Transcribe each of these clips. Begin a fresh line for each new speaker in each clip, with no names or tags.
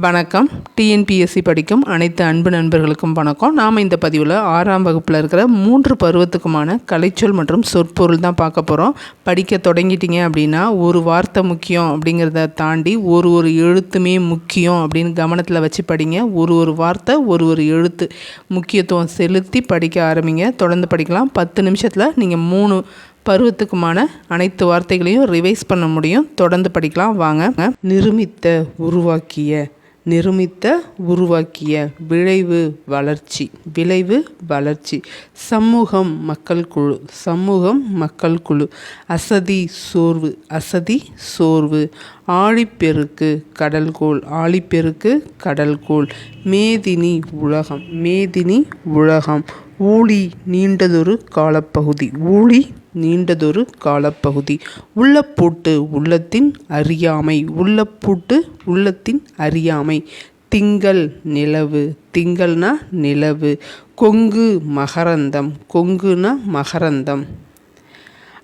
வணக்கம். டிஎன்பிஎஸ்சி படிக்கும் அனைத்து அன்பு நண்பர்களுக்கும் வணக்கம். நாம் இந்த பதிவில் ஆறாம் வகுப்பில் இருக்கிற மூன்று பருவத்துக்குமான கலைச்சொல் மற்றும் சொற்பொருள் தான் பார்க்க போகிறோம் படிக்க தொடங்கிட்டீங்க அப்படின்னா ஒரு வார்த்தை முக்கியம் அப்படிங்கிறத தாண்டி ஒரு ஒரு எழுத்துமே முக்கியம் அப்படின்னு கவனத்தில் வச்சு படிங்க. ஒரு ஒரு வார்த்தை ஒரு ஒரு எழுத்து முக்கியத்துவம் செலுத்தி படிக்க ஆரம்பிங்க. தொடர்ந்து படிக்கலாம். பத்து நிமிஷத்தில் நீங்கள் மூணு பருவத்துக்குமான அனைத்து வார்த்தைகளையும் ரிவைஸ் பண்ண முடியும். தொடர்ந்து படிக்கலாம். வாங்க. நிருமித்த உருவாக்கிய நிருமித்த உருவாக்கிய விளைவு வளர்ச்சி விளைவு வளர்ச்சி. சமூகம் மக்கள் குழு சமூகம் மக்கள் குழு. அசதி சோர்வு அசதி சோர்வு. ஆழிப்பெருக்கு கடல்கோள் ஆழிப்பெருக்கு கடல்கோள். மேதினி உலகம் மேதினி உலகம். ஊழி நீண்டதொரு காலப்பகுதி ஊழி நீண்டதொரு காலப்பகுதி. உள்ளப்பூட்டு உள்ளத்தின் அறியாமை. உள்ளப்பூட்டு உள்ளத்தின் அறியாமை. திங்கள் நிலவு. திங்கள்னா நிலவு. கொங்கு மகரந்தம். கொங்குனா மகரந்தம்.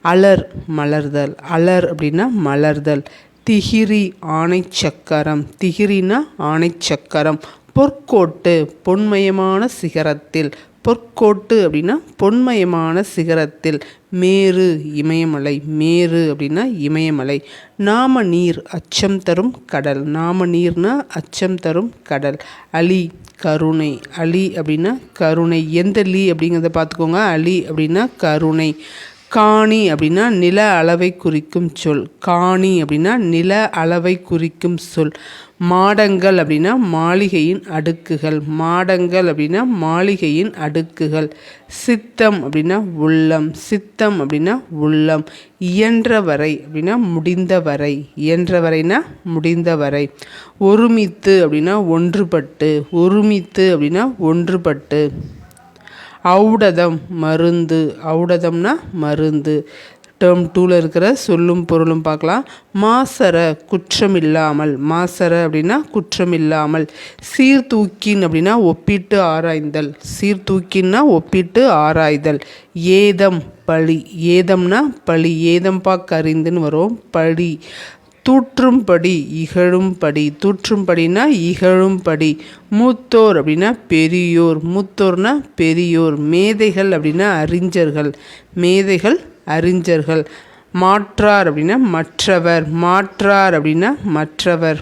அலர் மலர்தல். அலர் அப்படின்னா மலர்தல். திகிரி ஆணை சக்கரம் திகிரினா ஆணைச்சக்கரம் பொற்கோட்டு பொன்மயமான சிகரத்தில். பொற்கோட்டு அப்படின்னா பொன்மயமான சிகரத்தில். மேரு இமயமலை மேரு அப்படின்னா இமயமலை. நாம நீர் அச்சம் தரும் கடல். நாம நீர்னா அச்சம் தரும் கடல். அலி கருணை. அலி அப்படின்னா கருணை. எந்த லீ அப்படிங்கிறத பார்த்துக்கோங்க. அலி அப்படின்னா கருணை. காணி அப்படின்னா நில அளவை குறிக்கும் சொல். காணி அப்படின்னா நில அளவை குறிக்கும் சொல். மாடங்கள் அப்படின்னா மாளிகையின் அடுக்குகள். மாடங்கள் அப்படின்னா மாளிகையின் அடுக்குகள். சித்தம் அப்படின்னா உள்ளம். சித்தம் அப்படின்னா உள்ளம். இயன்ற வரை அப்படின்னா முடிந்த வரை இயன்ற வரைனா முடிந்த வரை ஒருமித்து அப்படின்னா ஒன்றுபட்டு. ஒருமித்து அப்படின்னா ஒன்றுபட்டு. ஔடதம் மருந்து. ஔடதம்னா மருந்து. டேர்ம் டூவில் இருக்கிற சொல்லும் பொருளும் பார்க்கலாம். மாசர குற்றம் இல்லாமல் மாசர அப்படின்னா குற்றம் இல்லாமல் சீர்தூக்கின் அப்படின்னா ஒப்பிட்டு ஆராய்ந்தல். சீர்தூக்கின்னா ஒப்பிட்டு ஆராய்தல். ஏதம் பழி. ஏதம்னா பழி. ஏதம் பாக்கறிந்துன்னு வரும். பழி. தூற்றும்படி இகழும்படி. தூற்றும்படினா இகழும்படி. மூத்தோர் அப்படின்னா பெரியோர். மூத்தோர்னா பெரியோர். மேதைகள் அப்படின்னா அறிஞர்கள். மேதைகள் அறிஞர்கள். மாற்றார் அப்படின்னா மற்றவர். மாற்றார் அப்படின்னா மற்றவர்.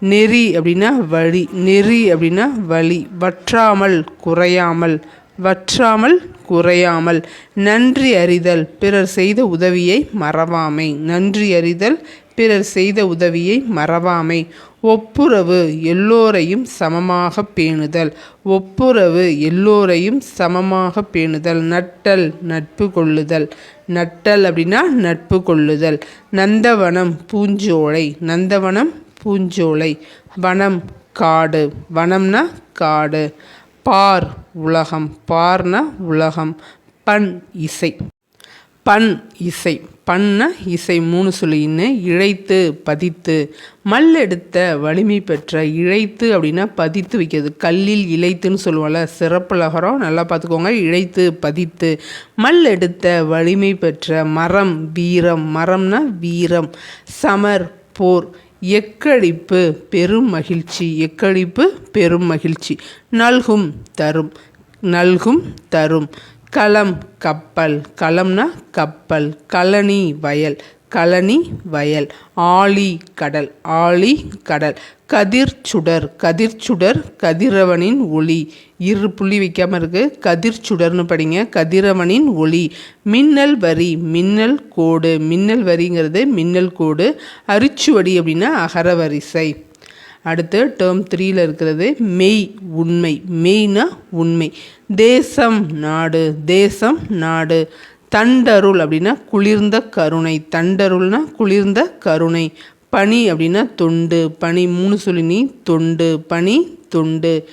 நெறி அப்படின்னா வழி. நெறி அப்படின்னா வழி. வற்றாமல் குறையாமல். வற்றாமல் குறையாமல் நன்றி அறிதல் பிறர் செய்த உதவியை மறவாமை. நன்றி அறிதல் பிறர் செய்த உதவியை மறவாமை. ஒப்புரவு எல்லோரையும் சமமாக பேணுதல். ஒப்புரவு எல்லோரையும் சமமாக பேணுதல். நட்டல் நட்பு கொள்ளுதல். நட்டல் அப்படின்னா நட்பு கொள்ளுதல். நந்தவனம் பூஞ்சோலை. நந்தவனம் பூஞ்சோலை. வனம் காடு. வனம்னா காடு. பார் உலகம் பார்ன உலகம் பண் இசை. பண் இசை பண்ண இசை மூணு சொல்லின்னு இழைத்து பதித்து மல் எடுத்த வலிமை பெற்ற இழைத்து அப்படின்னா பதித்து வைக்கிறது. கல்லில் இழைத்துன்னு சொல்லுவோம்ல சிறப்புலகரம் நல்லா பார்த்துக்கோங்க. இழைத்து பதித்து மல் எடுத்த வலிமை பெற்ற மரம் வீரம். மரம்னா வீரம். சமர் போர். எக்களிப்பு பெரும் மகிழ்ச்சி எக்களிப்பு பெரும் மகிழ்ச்சி. நல்கும் தரும் நல்கும் தரும். களம் கப்பல் களம்னா கப்பல் கழனி வயல். கழனி வயல் ஆழி கடல் ஆழி கடல். கதிர் சுடர் கதிர் சுடர் கதிரவனின் ஒளி. இரு புள்ளி வைக்காமல் இருக்கு. கதிர் சுடர்னு படிங்க. கதிரவனின் ஒளி. மின்னல் வரி மின்னல் கோடு. மின்னல் வரிங்கிறது மின்னல் கோடு. அரிச்சுவடி அப்படின்னா அகரவரிசை அடுத்து டேர்ம் த்ரீயில் இருக்கிறது மெய் உண்மை. மெய்னா உண்மை. தேசம் நாடு. தேசம் நாடு. தண்டருள் அப்படின்னா குளிர்ந்த கருணை. தண்டருள்னா குளிர்ந்த கருணை. பனி அப்படின்னா தொண்டு. பனி மூணு சொல்லினி தொண்டு. பனி தொண்டு.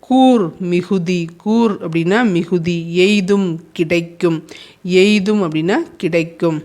கூர் மிகுதி. கூர் அப்படின்னா மிகுதி. எய்தும் கிடைக்கும். எய்தும் அப்படின்னா கிடைக்கும்.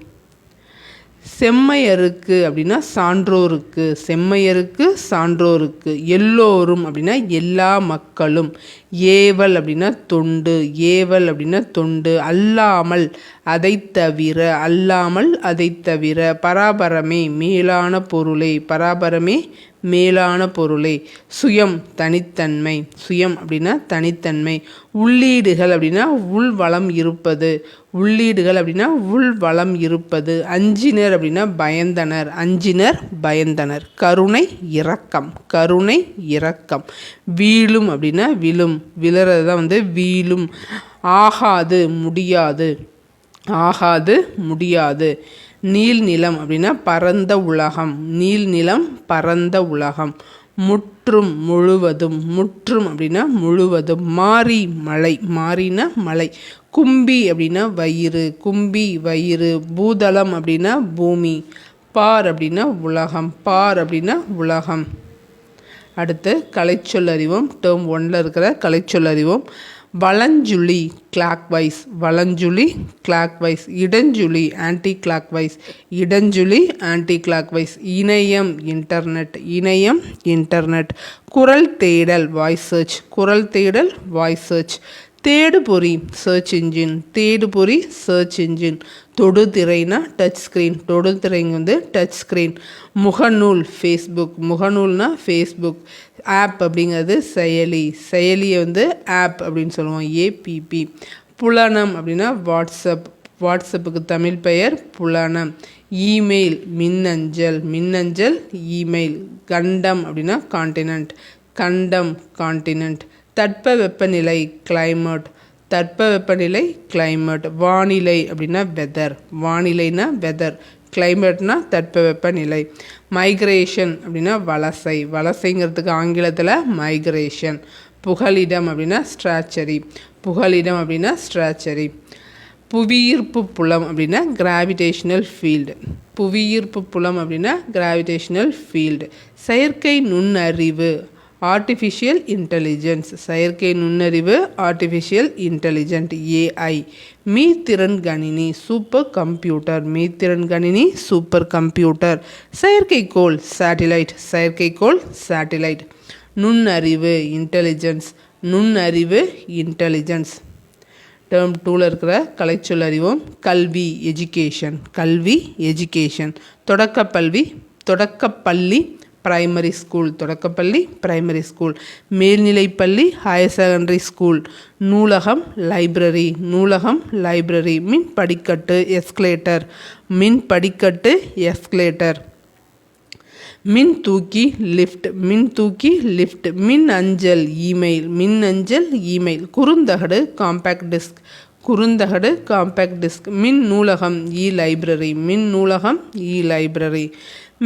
செம்மையருக்கு அப்படின்னா சான்றோருக்கு செம்மையருக்கு சான்றோருக்கு எல்லோரும் அப்படின்னா எல்லா மக்களும். ஏவல் அப்படின்னா தொண்டு ஏவல் அப்படின்னா தொண்டு அல்லாமல் அதை தவிர அல்லாமல் அதை தவிர பராபரமே மேலான பொருளை பராபரமே மேலான பொருளை. சுயம் தனித்தன்மை. சுயம் அப்படின்னா தனித்தன்மை. உள்ளீடுகள் அப்படின்னா உள் வளம் இருப்பது. உள்ளீடுகள் அப்படின்னா உள் வளம் இருப்பது. அஞ்சினர் அப்படின்னா பயந்தனர். அஞ்சினர் பயந்தனர். கருணை இரக்கம். கருணை இரக்கம். வீழும் அப்படின்னா விழும். விழுறது தான் வந்து வீழும். ஆகாது முடியாது. ஆகாது முடியாது. நீல் நிலம் அப்படின்னா பரந்த உலகம். நீல் நிலம் பரந்த உலகம். முற்றும் முழுவதும் முற்றும் அப்படின்னா முழுவதும். மாறி மலை. மாறினா மலை. கும்பி அப்படின்னா வயிறு. கும்பி வயிறு. பூதளம் அப்படின்னா பூமி. பார் அப்படின்னா உலகம். பார் அப்படின்னா உலகம். அடுத்து கலைச்சொல் அறிவோம். டேர்ம் ஒன்றில் இருக்கிற கலைச்சொல் அறிவோம். வலஞ்சுழி கிளாக் வைஸ் வலஞ்சுழி கிளாக் வைஸ் இடஞ்சுழி ஆன்டி கிளாக் வைஸ் இடஞ்சுழி ஆன்டி கிளாக் வைஸ் இணையம் இன்டர்நெட் இணையம் இன்டர்நெட் குரல் தேடல் வாய்ஸ் சர்ச் குரல் தேடல் வாய்ஸ் சர்ச் தேடுபொறி சர்ச் இன்ஜின் தேடுபொறி சர்ச் இன்ஜின் தொடுதிரைனா டச் ஸ்க்ரீன் தொடுதிரைங்க வந்து டச் ஸ்க்ரீன் முகநூல் ஃபேஸ்புக் முகநூல்னா ஃபேஸ்புக் ஆப் அப்படிங்கிறது செயலி. செயலியை வந்து ஆப் அப்படின்னு சொல்லுவோம். ஏபிபி புலனம் அப்படின்னா வாட்ஸ்அப் வாட்ஸ்அப்புக்கு தமிழ் பெயர் புலனம். இமெயில் மின்னஞ்சல். மின்னஞ்சல் இமெயில் கண்டம் அப்படின்னா காண்டினண்ட் கண்டம் காண்டினண்ட் தட்ப வெப்பநிலை கிளைமேட் தட்ப வெப்பநிலை கிளைமேட் வானிலை அப்படின்னா வெதர் வானிலைனா வெதர் கிளைமேட்னா தட்ப வெப்பநிலை மைக்ரேஷன் அப்படின்னா வலசை வலசைங்கிறதுக்கு ஆங்கிலத்தில் மைக்ரேஷன் புகலிடம் அப்படின்னா ஸ்ட்ராச்சரி புகலிடம் அப்படின்னா ஸ்ட்ராச்சரி புவியீர்ப்பு புலம் அப்படின்னா கிராவிடேஷ்னல் ஃபீல்டு புவியீர்ப்பு புலம் அப்படின்னா கிராவிடேஷ்னல் ஃபீல்டு செயற்கை நுண்ணறிவு ஆர்டிஃபிஷியல் இன்டெலிஜென்ஸ் செயற்கை நுண்ணறிவு ஆர்டிஃபிஷியல் இன்டெலிஜென்ட் ஏஐ மீத்திறன் கணினி சூப்பர் கம்ப்யூட்டர் மீத்திறன் கணினி சூப்பர் கம்ப்யூட்டர் செயற்கைக்கோள் சேட்டிலைட் செயற்கைக்கோள் சேட்டிலைட் நுண்ணறிவு இன்டெலிஜென்ஸ் நுண்ணறிவு இன்டெலிஜென்ஸ் டேர்ம் டூவில் இருக்கிற கலைச்சொல் அறிவோம். கல்வி எஜுகேஷன் கல்வி எஜுகேஷன் தொடக்கப்பல்வி தொடக்கப்பள்ளி பிரைமரி ஸ்கூல் தொடக்கப்பள்ளி பிரைமரி ஸ்கூல் மேல்நிலைப்பள்ளி ஹையர் செகண்டரி ஸ்கூல் நூலகம் லைப்ரரி நூலகம் லைப்ரரி மின் படிக்கட்டு எஸ்கலேட்டர் மின் படிக்கட்டு எஸ்கலேட்டர் மின் தூக்கி லிஃப்ட் மின் தூக்கி லிஃப்ட் மின் அஞ்சல் இமெயில் மின் அஞ்சல் இமெயில் குறுந்தகடு காம்பேக்ட் டிஸ்க் குறுந்தகடு காம்பேக்ட் டிஸ்க் மின் நூலகம் இ லைப்ரரி மின் நூலகம் இ லைப்ரரி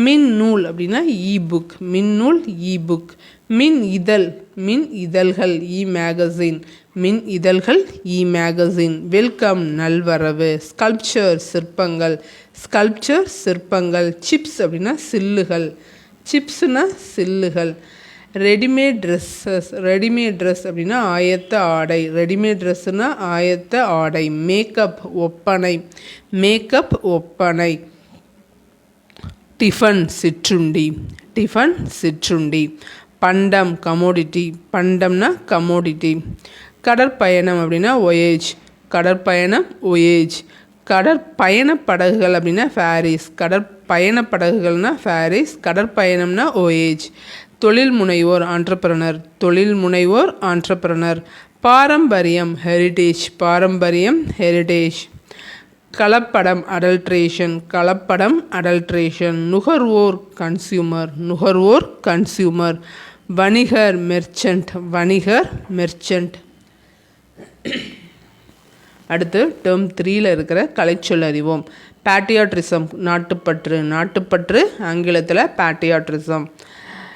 மின் நூல் அப்படின்னா இ புக் மின் நூல் இ புக் மின் இதழ் மின் இதழ்கள் இ மேகசின் மின் இதழ்கள் இ மேகசின் வெல்கம் நல்வரவு. ஸ்கல்ப்சர் சிற்பங்கள். ஸ்கல்ப்சர் சிற்பங்கள். சிப்ஸ் அப்படின்னா சில்லுகள். சிப்ஸ்னா சில்லுகள். ரெடிமேட் ட்ரெஸ்ஸஸ் ரெடிமேட் ட்ரெஸ் அப்படின்னா ஆயத்த ஆடை. ரெடிமேட் ட்ரெஸ்ஸுனா ஆயத்த ஆடை. மேக்கப் ஒப்பனை. மேக்கப் ஒப்பனை. டிஃபன் சிற்றுண்டி டிஃபன் சிற்றுண்டி. பண்டம் கமோடிட்டி. பண்டம்னா கமோடிட்டி. கடற்பயணம் அப்படின்னா ஒயேஜ் கடற்பயணம் ஒயேஜ் கடற்பயண படகுகள் அப்படின்னா ஃபேரிஸ் கடற்பயண படகுகள்னா ஃபேரிஸ் கடற்பயணம்னா ஓஏஜ் தொழில் முனைவோர் ஆண்டர்பிரனர் தொழில் முனைவோர் ஆண்டர்பிரனர் பாரம்பரியம் ஹெரிட்டேஜ் பாரம்பரியம் ஹெரிட்டேஜ் கலப்படம் அடல்ட்ரேஷன் கலப்படம் அடல்ட்ரேஷன் நுகர்வோர் கன்சியூமர் நுகர்வோர் கன்சியூமர் வணிகர் மெர்ச்சன்ட் வணிகர் மெர்ச்சன்ட் அடுத்து டேர்ம் த்ரீயில் இருக்கிற கலைச்சொல் அறிவோம். பேட்டியாட்ரிசம் நாட்டுப்பற்று நாட்டுப்பற்று ஆங்கிலத்தில் பேட்டியாட்ரிசம்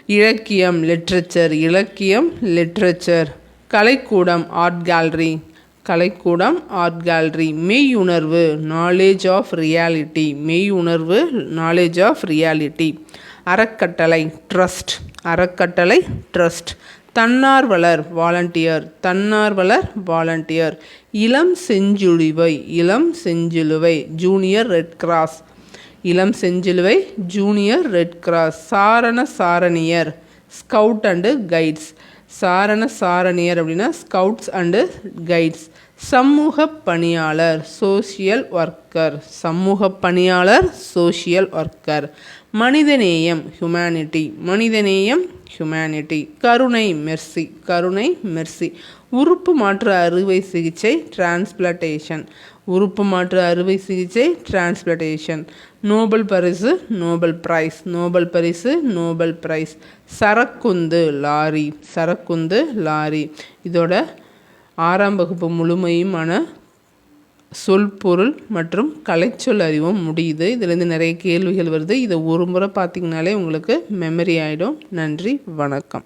இலக்கியம் லிட்ரேச்சர் இலக்கியம் லிட்ரேச்சர் கலைக்கூடம் ஆர்ட் கேலரி கலைக்கூடம் ஆர்ட் கேலரி மெய் உணர்வு நாலேஜ் ஆஃப் ரியாலிட்டி மெய் உணர்வு நாலேஜ் ஆஃப் ரியாலிட்டி அறக்கட்டளை ட்ரஸ்ட் அறக்கட்டளை ட்ரஸ்ட் தன்னார்வலர் வாலண்டியர் தன்னார்வலர் வாலண்டியர் இளம் செஞ்சிலுவை இளம் செஞ்சிலுவை ஜூனியர் ரெட் கிராஸ் இளம் செஞ்சிலுவை ஜூனியர் ரெட் கிராஸ் சாரண சாரணியர் ஸ்கவுட் அண்டு கைட்ஸ் சாரண சாரணியர் அப்படின்னா ஸ்கவுட்ஸ் அண்டு கைட்ஸ் சமூக பணியாளர் சோஷியல் ஒர்க்கர் சமூக பணியாளர் சோஷியல் ஒர்க்கர் மனிதநேயம் ஹியூமனிட்டி மனிதநேயம் ஹியூமனிட்டி கருணை மெர்சி கருணை மெர்சி உறுப்பு மாற்று அறுவை சிகிச்சை டிரான்ஸ்பிளட்டேஷன் உறுப்பு மாற்று அறுவை சிகிச்சை டிரான்ஸ்பிளேஷன் நோபல் பரிசு நோபல் பிரைஸ் நோபல் பரிசு நோபல் பிரைஸ் சரக்குந்து லாரி. சரக்குந்து லாரி. இதோட ஆறாம் வகுப்பு முழுமையுமான சொல் பொருள் மற்றும் கலைச்சொல் அறிவும் முடியுது. இதுலேருந்து நிறைய கேள்விகள் வருது. இதை ஒரு முறை பார்த்திங்கனாலே உங்களுக்கு மெமரி ஆகிடும் நன்றி. வணக்கம்.